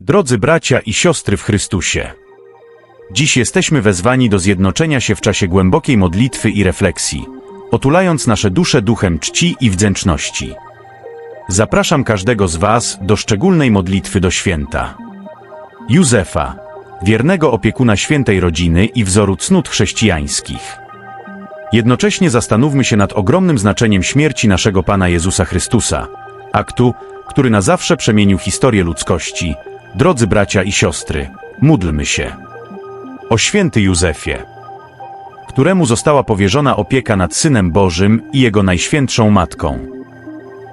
Drodzy bracia i siostry w Chrystusie, dziś jesteśmy wezwani do zjednoczenia się w czasie głębokiej modlitwy i refleksji, otulając nasze dusze duchem czci i wdzięczności. Zapraszam każdego z Was do szczególnej modlitwy do święta. Józefa, wiernego opiekuna świętej rodziny i wzoru cnót chrześcijańskich. Jednocześnie zastanówmy się nad ogromnym znaczeniem śmierci naszego Pana Jezusa Chrystusa, aktu, który na zawsze przemienił historię ludzkości. Drodzy bracia i siostry, módlmy się. O święty Józefie, któremu została powierzona opieka nad Synem Bożym i Jego Najświętszą Matką.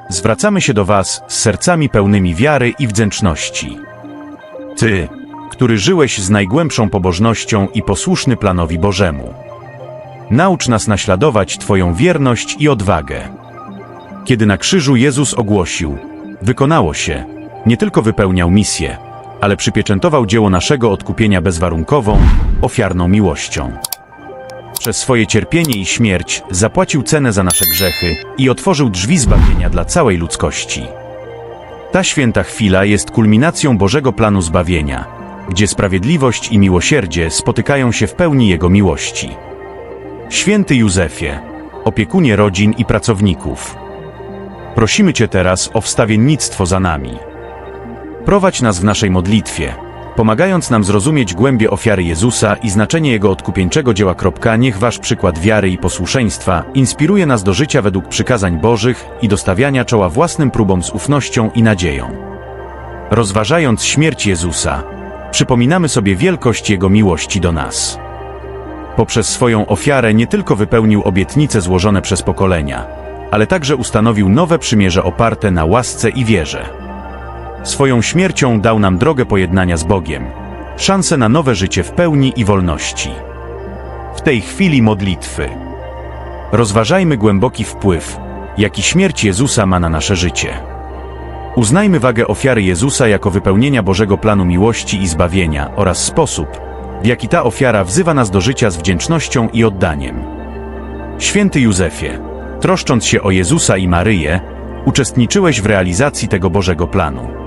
Zwracamy się do Was z sercami pełnymi wiary i wdzięczności. Ty, który żyłeś z najgłębszą pobożnością i posłuszny planowi Bożemu. Naucz nas naśladować Twoją wierność i odwagę. Kiedy na krzyżu Jezus ogłosił, wykonało się, nie tylko wypełniał misję, ale przypieczętował dzieło naszego odkupienia bezwarunkową, ofiarną miłością. Przez swoje cierpienie i śmierć zapłacił cenę za nasze grzechy i otworzył drzwi zbawienia dla całej ludzkości. Ta święta chwila jest kulminacją Bożego planu zbawienia, gdzie sprawiedliwość i miłosierdzie spotykają się w pełni Jego miłości. Święty Józefie, opiekunie rodzin i pracowników, prosimy Cię teraz o wstawiennictwo za nami. Prowadź nas w naszej modlitwie, pomagając nam zrozumieć głębie ofiary Jezusa i znaczenie Jego odkupieńczego dzieła. Niech Wasz przykład wiary i posłuszeństwa inspiruje nas do życia według przykazań Bożych i do stawiania czoła własnym próbom z ufnością i nadzieją. Rozważając śmierć Jezusa, przypominamy sobie wielkość Jego miłości do nas. Poprzez swoją ofiarę nie tylko wypełnił obietnice złożone przez pokolenia, ale także ustanowił nowe przymierze oparte na łasce i wierze. Swoją śmiercią dał nam drogę pojednania z Bogiem, szansę na nowe życie w pełni i wolności. W tej chwili modlitwy rozważajmy głęboki wpływ, jaki śmierć Jezusa ma na nasze życie. Uznajmy wagę ofiary Jezusa jako wypełnienia Bożego planu miłości i zbawienia oraz sposób, w jaki ta ofiara wzywa nas do życia z wdzięcznością i oddaniem. Święty Józefie, troszcząc się o Jezusa i Maryję, uczestniczyłeś w realizacji tego Bożego planu.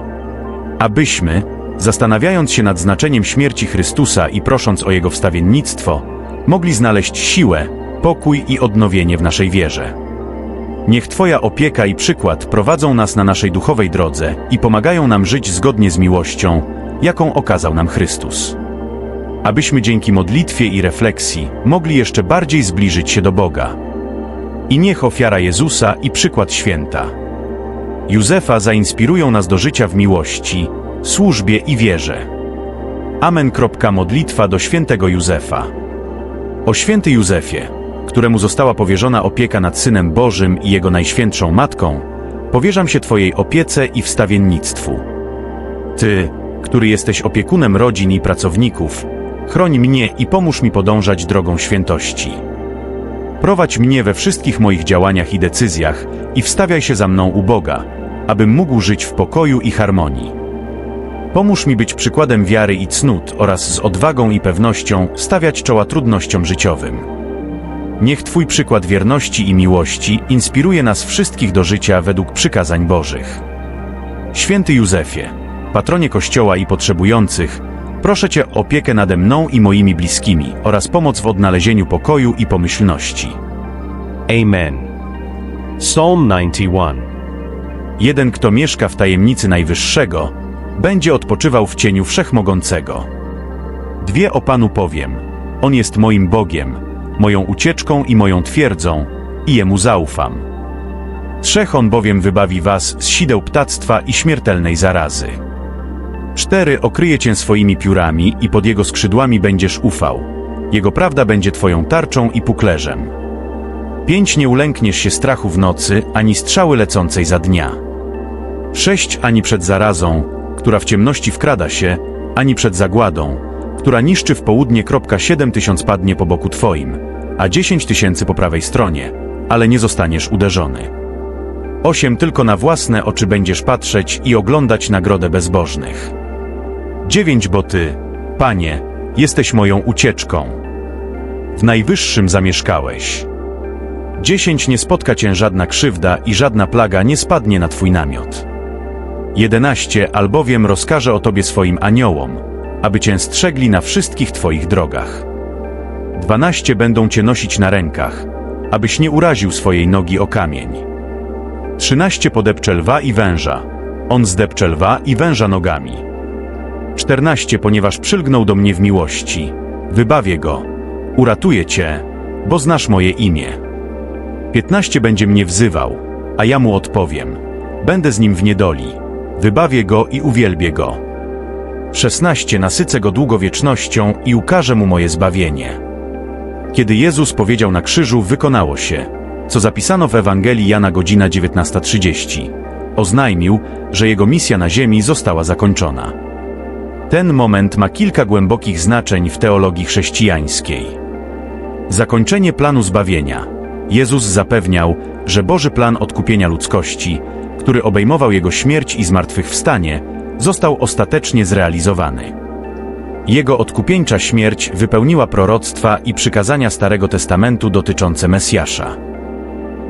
Abyśmy, zastanawiając się nad znaczeniem śmierci Chrystusa i prosząc o Jego wstawiennictwo, mogli znaleźć siłę, pokój i odnowienie w naszej wierze. Niech Twoja opieka i przykład prowadzą nas na naszej duchowej drodze i pomagają nam żyć zgodnie z miłością, jaką okazał nam Chrystus. Abyśmy dzięki modlitwie i refleksji mogli jeszcze bardziej zbliżyć się do Boga. I niech ofiara Jezusa i przykład święta Józefa zainspirują nas do życia w miłości, służbie i wierze. Amen. Modlitwa do świętego Józefa. O święty Józefie, któremu została powierzona opieka nad Synem Bożym i Jego Najświętszą Matką, powierzam się Twojej opiece i wstawiennictwu. Ty, który jesteś opiekunem rodzin i pracowników, chroń mnie i pomóż mi podążać drogą świętości. Prowadź mnie we wszystkich moich działaniach i decyzjach i wstawiaj się za mną u Boga, abym mógł żyć w pokoju i harmonii. Pomóż mi być przykładem wiary i cnót oraz z odwagą i pewnością stawiać czoła trudnościom życiowym. Niech Twój przykład wierności i miłości inspiruje nas wszystkich do życia według przykazań Bożych. Święty Józefie, patronie Kościoła i potrzebujących, proszę Cię o opiekę nade mną i moimi bliskimi oraz pomoc w odnalezieniu pokoju i pomyślności. Amen. Psalm 91. Jeden, kto mieszka w tajemnicy Najwyższego, będzie odpoczywał w cieniu Wszechmogącego. Dwie o Panu powiem: On jest moim Bogiem, moją ucieczką i moją twierdzą, i Jemu zaufam. Trzech on bowiem wybawi was z sideł ptactwa i śmiertelnej zarazy. Cztery okryje cię swoimi piórami i pod jego skrzydłami będziesz ufał. Jego prawda będzie twoją tarczą i puklerzem. Pięć nie ulękniesz się strachu w nocy, ani strzały lecącej za dnia. Sześć ani przed zarazą, która w ciemności wkrada się, ani przed zagładą, która niszczy w południe. Kropka siedem tysiąc padnie po boku twoim, a dziesięć tysięcy po prawej stronie, ale nie zostaniesz uderzony. Osiem tylko na własne oczy będziesz patrzeć i oglądać nagrodę bezbożnych. Dziewięć bo ty, Panie, jesteś moją ucieczką. W najwyższym zamieszkałeś. Dziesięć nie spotka cię żadna krzywda i żadna plaga nie spadnie na twój namiot. 11 Albowiem rozkaże o tobie swoim aniołom, aby cię strzegli na wszystkich twoich drogach. 12 Będą cię nosić na rękach, abyś nie uraził swojej nogi o kamień. 13 Podepcze lwa i węża. On zdepcze lwa i węża nogami. 14 Ponieważ przylgnął do mnie w miłości, wybawię go, uratuję cię, bo znasz moje imię. 15 Będzie mnie wzywał, a ja mu odpowiem. Będę z nim w niedoli, wybawię go i uwielbię go. 16 Nasycę go długowiecznością i ukażę mu moje zbawienie. Kiedy Jezus powiedział na krzyżu, wykonało się, co zapisano w Ewangelii Jana godzina 19.30. Oznajmił, że jego misja na ziemi została zakończona. Ten moment ma kilka głębokich znaczeń w teologii chrześcijańskiej. Zakończenie planu zbawienia. Jezus zapewniał, że Boży plan odkupienia ludzkości, który obejmował jego śmierć i zmartwychwstanie, został ostatecznie zrealizowany. Jego odkupieńcza śmierć wypełniła proroctwa i przykazania Starego Testamentu dotyczące Mesjasza.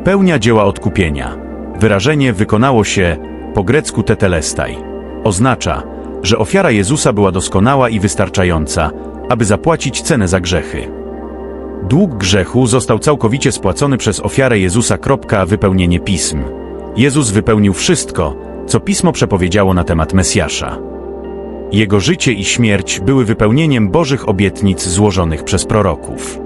Pełnia dzieła odkupienia. Wyrażenie wykonało się po grecku tetelestai. Oznacza, że ofiara Jezusa była doskonała i wystarczająca, aby zapłacić cenę za grzechy. Dług grzechu został całkowicie spłacony przez ofiarę Jezusa. Wypełnienie pism. Jezus wypełnił wszystko, co pismo przepowiedziało na temat Mesjasza. Jego życie i śmierć były wypełnieniem Bożych obietnic złożonych przez proroków.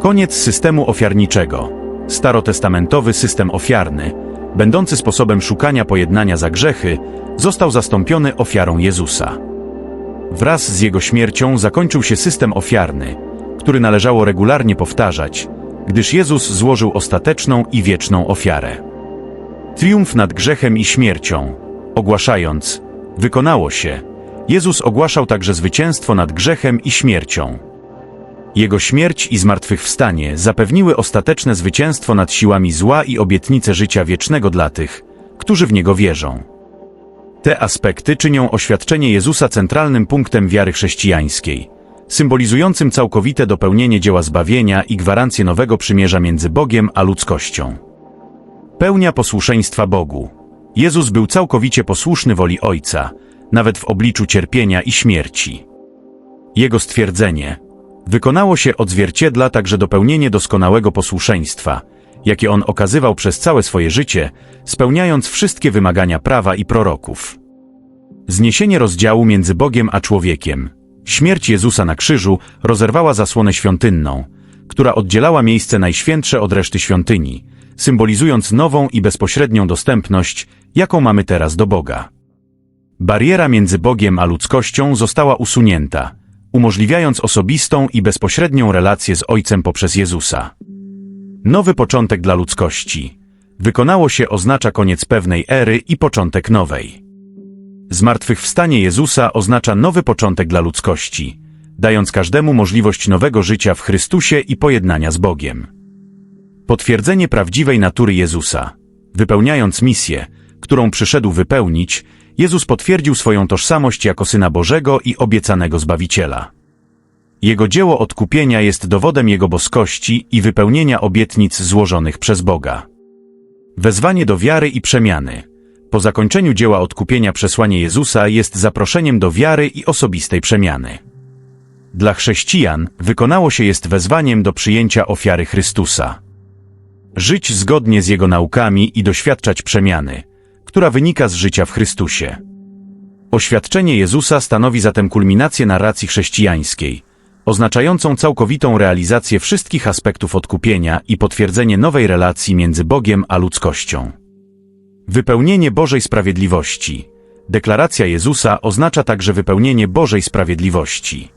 Koniec systemu ofiarniczego. Starotestamentowy system ofiarny, będący sposobem szukania pojednania za grzechy, został zastąpiony ofiarą Jezusa. Wraz z jego śmiercią zakończył się system ofiarny, który należało regularnie powtarzać, gdyż Jezus złożył ostateczną i wieczną ofiarę. Triumf nad grzechem i śmiercią, ogłaszając, wykonało się, Jezus ogłaszał także zwycięstwo nad grzechem i śmiercią. Jego śmierć i zmartwychwstanie zapewniły ostateczne zwycięstwo nad siłami zła i obietnicę życia wiecznego dla tych, którzy w Niego wierzą. Te aspekty czynią oświadczenie Jezusa centralnym punktem wiary chrześcijańskiej, symbolizującym całkowite dopełnienie dzieła zbawienia i gwarancję nowego przymierza między Bogiem a ludzkością. Pełnia posłuszeństwa Bogu. Jezus był całkowicie posłuszny woli Ojca, nawet w obliczu cierpienia i śmierci. Jego stwierdzenie wykonało się odzwierciedla także dopełnienie doskonałego posłuszeństwa, jakie on okazywał przez całe swoje życie, spełniając wszystkie wymagania prawa i proroków. Zniesienie rozdziału między Bogiem a człowiekiem. Śmierć Jezusa na krzyżu rozerwała zasłonę świątynną, która oddzielała miejsce najświętsze od reszty świątyni, symbolizując nową i bezpośrednią dostępność, jaką mamy teraz do Boga. Bariera między Bogiem a ludzkością została usunięta, umożliwiając osobistą i bezpośrednią relację z Ojcem poprzez Jezusa. Nowy początek dla ludzkości. Wykonało się oznacza koniec pewnej ery i początek nowej. Zmartwychwstanie Jezusa oznacza nowy początek dla ludzkości, dając każdemu możliwość nowego życia w Chrystusie i pojednania z Bogiem. Potwierdzenie prawdziwej natury Jezusa. Wypełniając misję, którą przyszedł wypełnić, Jezus potwierdził swoją tożsamość jako Syna Bożego i obiecanego Zbawiciela. Jego dzieło odkupienia jest dowodem Jego boskości i wypełnienia obietnic złożonych przez Boga. Wezwanie do wiary i przemiany. Po zakończeniu dzieła odkupienia przesłanie Jezusa jest zaproszeniem do wiary i osobistej przemiany. Dla chrześcijan wykonało się jest wezwaniem do przyjęcia ofiary Chrystusa. Żyć zgodnie z Jego naukami i doświadczać przemiany, która wynika z życia w Chrystusie. Oświadczenie Jezusa stanowi zatem kulminację narracji chrześcijańskiej, oznaczającą całkowitą realizację wszystkich aspektów odkupienia i potwierdzenie nowej relacji między Bogiem a ludzkością. Wypełnienie Bożej Sprawiedliwości. Deklaracja Jezusa oznacza także wypełnienie Bożej Sprawiedliwości.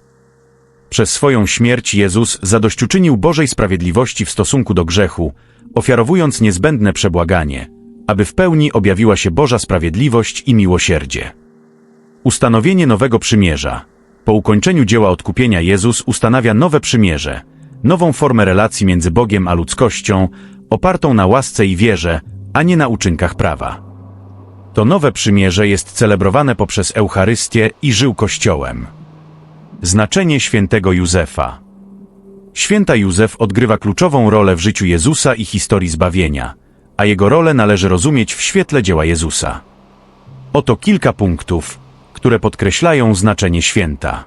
Przez swoją śmierć Jezus zadośćuczynił Bożej Sprawiedliwości w stosunku do grzechu, ofiarowując niezbędne przebłaganie, aby w pełni objawiła się Boża Sprawiedliwość i miłosierdzie. Ustanowienie nowego przymierza. Po ukończeniu dzieła odkupienia Jezus ustanawia nowe przymierze, nową formę relacji między Bogiem a ludzkością, opartą na łasce i wierze, a nie na uczynkach prawa. To nowe przymierze jest celebrowane poprzez Eucharystię i żył Kościołem. Znaczenie świętego Józefa Święta Józef odgrywa kluczową rolę w życiu Jezusa i historii zbawienia, a jego rolę należy rozumieć w świetle dzieła Jezusa. Oto kilka punktów, które podkreślają znaczenie święta.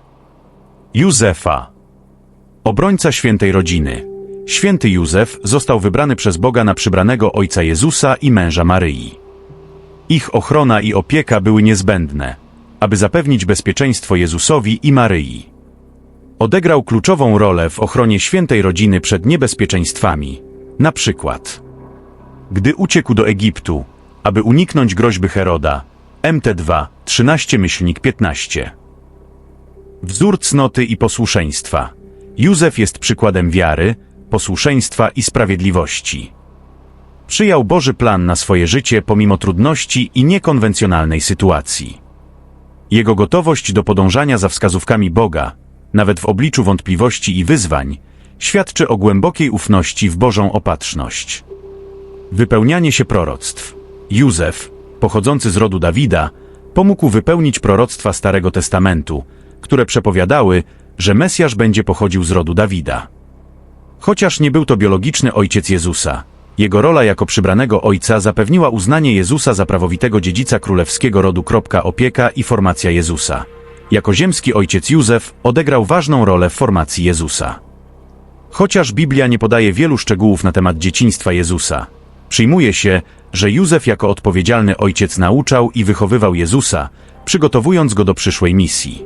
Józefa. Obrońca świętej rodziny. Święty Józef został wybrany przez Boga na przybranego ojca Jezusa i męża Maryi. Ich ochrona i opieka były niezbędne, aby zapewnić bezpieczeństwo Jezusowi i Maryi. Odegrał kluczową rolę w ochronie świętej rodziny przed niebezpieczeństwami, na przykład gdy uciekł do Egiptu, aby uniknąć groźby Heroda, MT2 13-15. Wzór cnoty i posłuszeństwa. Józef jest przykładem wiary, posłuszeństwa i sprawiedliwości. Przyjął Boży plan na swoje życie pomimo trudności i niekonwencjonalnej sytuacji. Jego gotowość do podążania za wskazówkami Boga, nawet w obliczu wątpliwości i wyzwań, świadczy o głębokiej ufności w Bożą opatrzność. Wypełnianie się proroctw. Józef, pochodzący z rodu Dawida, pomógł wypełnić proroctwa Starego Testamentu, które przepowiadały, że Mesjasz będzie pochodził z rodu Dawida. Chociaż nie był to biologiczny ojciec Jezusa, jego rola jako przybranego ojca zapewniła uznanie Jezusa za prawowitego dziedzica królewskiego rodu. Opieka i formacja Jezusa. Jako ziemski ojciec Józef odegrał ważną rolę w formacji Jezusa. Chociaż Biblia nie podaje wielu szczegółów na temat dzieciństwa Jezusa, przyjmuje się, że Józef jako odpowiedzialny ojciec nauczał i wychowywał Jezusa, przygotowując go do przyszłej misji.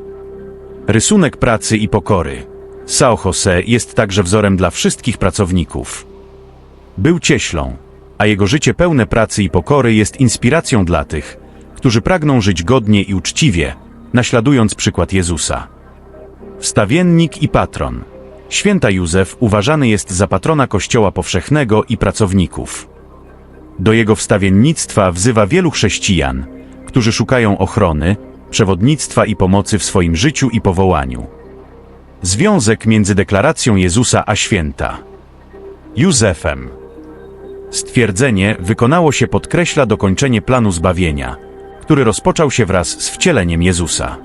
Rysunek pracy i pokory. Sao Jose jest także wzorem dla wszystkich pracowników. Był cieślą, a jego życie pełne pracy i pokory jest inspiracją dla tych, którzy pragną żyć godnie i uczciwie, naśladując przykład Jezusa. Wstawiennik i patron. Święta Józef uważany jest za patrona Kościoła powszechnego i pracowników. Do jego wstawiennictwa wzywa wielu chrześcijan, którzy szukają ochrony, przewodnictwa i pomocy w swoim życiu i powołaniu. Związek między deklaracją Jezusa a święta. Józefem. Stwierdzenie wykonało się podkreśla dokończenie planu zbawienia, który rozpoczął się wraz z wcieleniem Jezusa.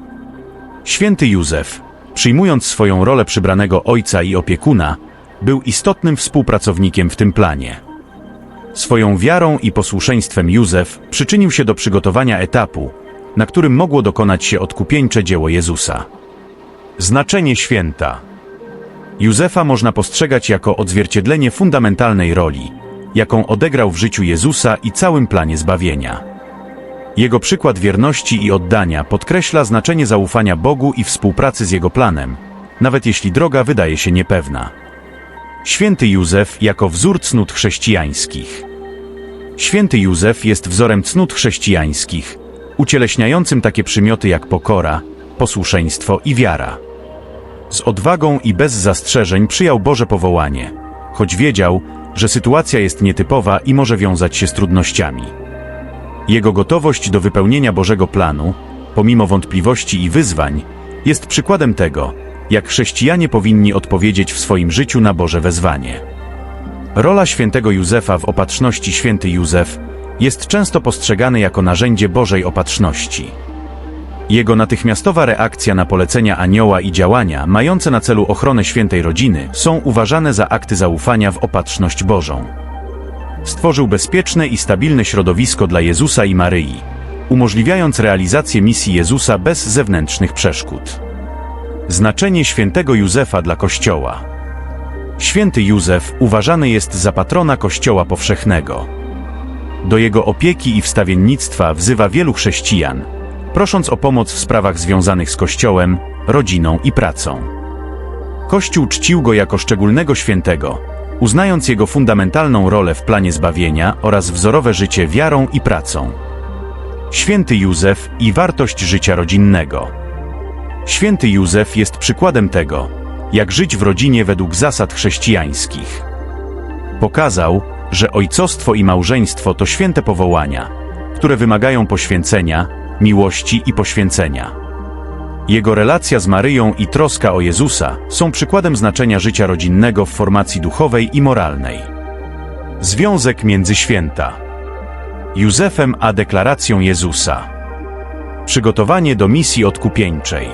Święty Józef, przyjmując swoją rolę przybranego ojca i opiekuna, był istotnym współpracownikiem w tym planie. Swoją wiarą i posłuszeństwem Józef przyczynił się do przygotowania etapu, na którym mogło dokonać się odkupieńcze dzieło Jezusa. Znaczenie święta. Józefa można postrzegać jako odzwierciedlenie fundamentalnej roli, jaką odegrał w życiu Jezusa i całym planie zbawienia. Jego przykład wierności i oddania podkreśla znaczenie zaufania Bogu i współpracy z Jego planem, nawet jeśli droga wydaje się niepewna. Święty Józef jako wzór cnót chrześcijańskich. Święty Józef jest wzorem cnót chrześcijańskich, ucieleśniającym takie przymioty jak pokora, posłuszeństwo i wiara. Z odwagą i bez zastrzeżeń przyjął Boże powołanie, choć wiedział, że sytuacja jest nietypowa i może wiązać się z trudnościami. Jego gotowość do wypełnienia Bożego planu, pomimo wątpliwości i wyzwań, jest przykładem tego, jak chrześcijanie powinni odpowiedzieć w swoim życiu na Boże wezwanie. Rola świętego Józefa w opatrzności święty Józef jest często postrzegany jako narzędzie Bożej opatrzności. Jego natychmiastowa reakcja na polecenia anioła i działania mające na celu ochronę świętej rodziny są uważane za akty zaufania w opatrzność Bożą. Stworzył bezpieczne i stabilne środowisko dla Jezusa i Maryi, umożliwiając realizację misji Jezusa bez zewnętrznych przeszkód. Znaczenie świętego Józefa dla Kościoła. Święty Józef uważany jest za patrona Kościoła powszechnego. Do jego opieki i wstawiennictwa wzywa wielu chrześcijan, prosząc o pomoc w sprawach związanych z Kościołem, rodziną i pracą. Kościół czcił go jako szczególnego świętego, uznając jego fundamentalną rolę w planie zbawienia oraz wzorowe życie wiarą i pracą. Święty Józef i wartość życia rodzinnego. Święty Józef jest przykładem tego, jak żyć w rodzinie według zasad chrześcijańskich. Pokazał, że ojcostwo i małżeństwo to święte powołania, które wymagają poświęcenia, miłości i poświęcenia. Jego relacja z Maryją i troska o Jezusa są przykładem znaczenia życia rodzinnego w formacji duchowej i moralnej. Związek między święta Józefem a deklaracją Jezusa. Przygotowanie do misji odkupieńczej.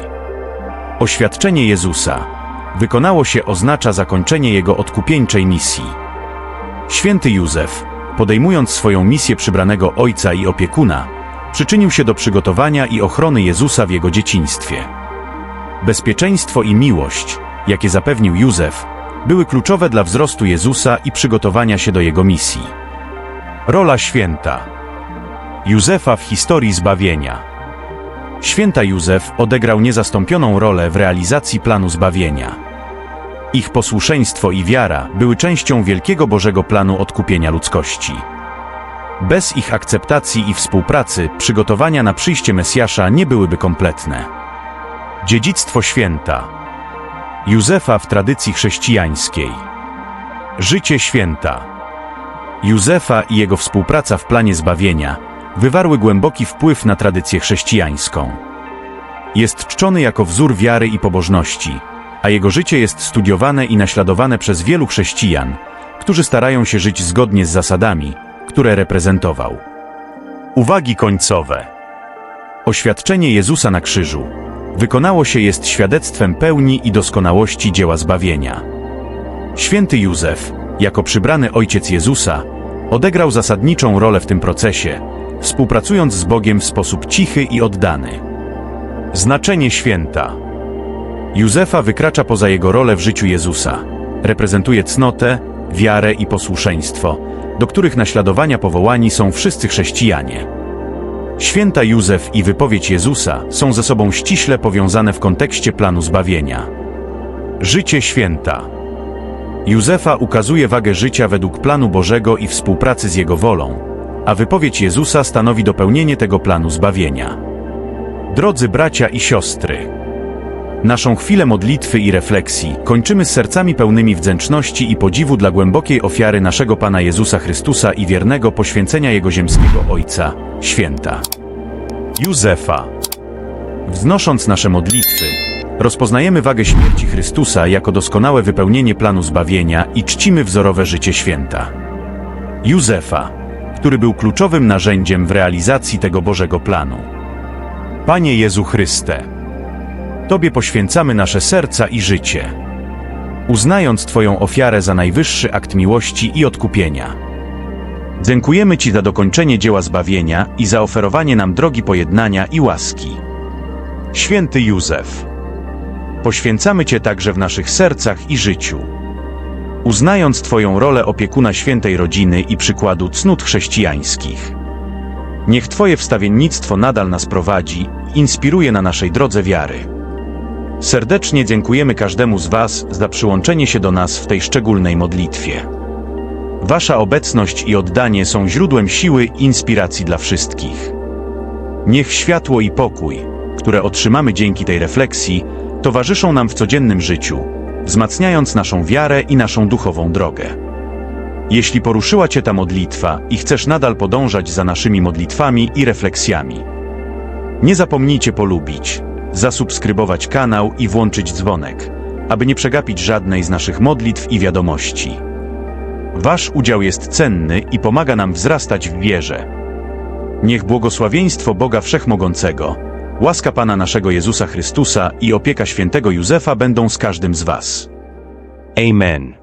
Oświadczenie Jezusa wykonało się oznacza zakończenie jego odkupieńczej misji. Święty Józef, podejmując swoją misję przybranego ojca i opiekuna, przyczynił się do przygotowania i ochrony Jezusa w jego dzieciństwie. Bezpieczeństwo i miłość, jakie zapewnił Józef, były kluczowe dla wzrostu Jezusa i przygotowania się do jego misji. Rola święta Józefa w historii zbawienia. Święta Józef odegrał niezastąpioną rolę w realizacji planu zbawienia. Ich posłuszeństwo i wiara były częścią wielkiego Bożego planu odkupienia ludzkości. Bez ich akceptacji i współpracy przygotowania na przyjście Mesjasza nie byłyby kompletne. Dziedzictwo święta Józefa w tradycji chrześcijańskiej. Życie święta Józefa i jego współpraca w planie zbawienia wywarły głęboki wpływ na tradycję chrześcijańską. Jest czczony jako wzór wiary i pobożności, a jego życie jest studiowane i naśladowane przez wielu chrześcijan, którzy starają się żyć zgodnie z zasadami, które reprezentował. Uwagi końcowe. Oświadczenie Jezusa na krzyżu wykonało się jest świadectwem pełni i doskonałości dzieła zbawienia. Święty Józef, jako przybrany ojciec Jezusa, odegrał zasadniczą rolę w tym procesie, współpracując z Bogiem w sposób cichy i oddany. Znaczenie święta Józefa wykracza poza jego rolę w życiu Jezusa. Reprezentuje cnotę, wiarę i posłuszeństwo, do których naśladowania powołani są wszyscy chrześcijanie. Święta Józef i wypowiedź Jezusa są ze sobą ściśle powiązane w kontekście planu zbawienia. Życie święta Józefa ukazuje wagę życia według planu Bożego i współpracy z Jego wolą, a wypowiedź Jezusa stanowi dopełnienie tego planu zbawienia. Drodzy bracia i siostry, naszą chwilę modlitwy i refleksji kończymy z sercami pełnymi wdzięczności i podziwu dla głębokiej ofiary naszego Pana Jezusa Chrystusa i wiernego poświęcenia Jego ziemskiego Ojca, święta. Józefa. Wznosząc nasze modlitwy, rozpoznajemy wagę śmierci Chrystusa jako doskonałe wypełnienie planu zbawienia i czcimy wzorowe życie święta. Józefa, który był kluczowym narzędziem w realizacji tego Bożego planu. Panie Jezu Chryste, Tobie poświęcamy nasze serca i życie, uznając Twoją ofiarę za najwyższy akt miłości i odkupienia. Dziękujemy Ci za dokończenie dzieła zbawienia i za oferowanie nam drogi pojednania i łaski. Święty Józef, poświęcamy Cię także w naszych sercach i życiu. Uznając Twoją rolę opiekuna świętej rodziny i przykładu cnót chrześcijańskich. Niech Twoje wstawiennictwo nadal nas prowadzi, inspiruje na naszej drodze wiary. Serdecznie dziękujemy każdemu z Was za przyłączenie się do nas w tej szczególnej modlitwie. Wasza obecność i oddanie są źródłem siły i inspiracji dla wszystkich. Niech światło i pokój, które otrzymamy dzięki tej refleksji, towarzyszą nam w codziennym życiu, wzmacniając naszą wiarę i naszą duchową drogę. Jeśli poruszyła Cię ta modlitwa i chcesz nadal podążać za naszymi modlitwami i refleksjami, nie zapomnijcie polubić, zasubskrybować kanał i włączyć dzwonek, aby nie przegapić żadnej z naszych modlitw i wiadomości. Wasz udział jest cenny i pomaga nam wzrastać w wierze. Niech błogosławieństwo Boga Wszechmogącego, łaska Pana naszego Jezusa Chrystusa i opieka świętego Józefa będą z każdym z Was. Amen.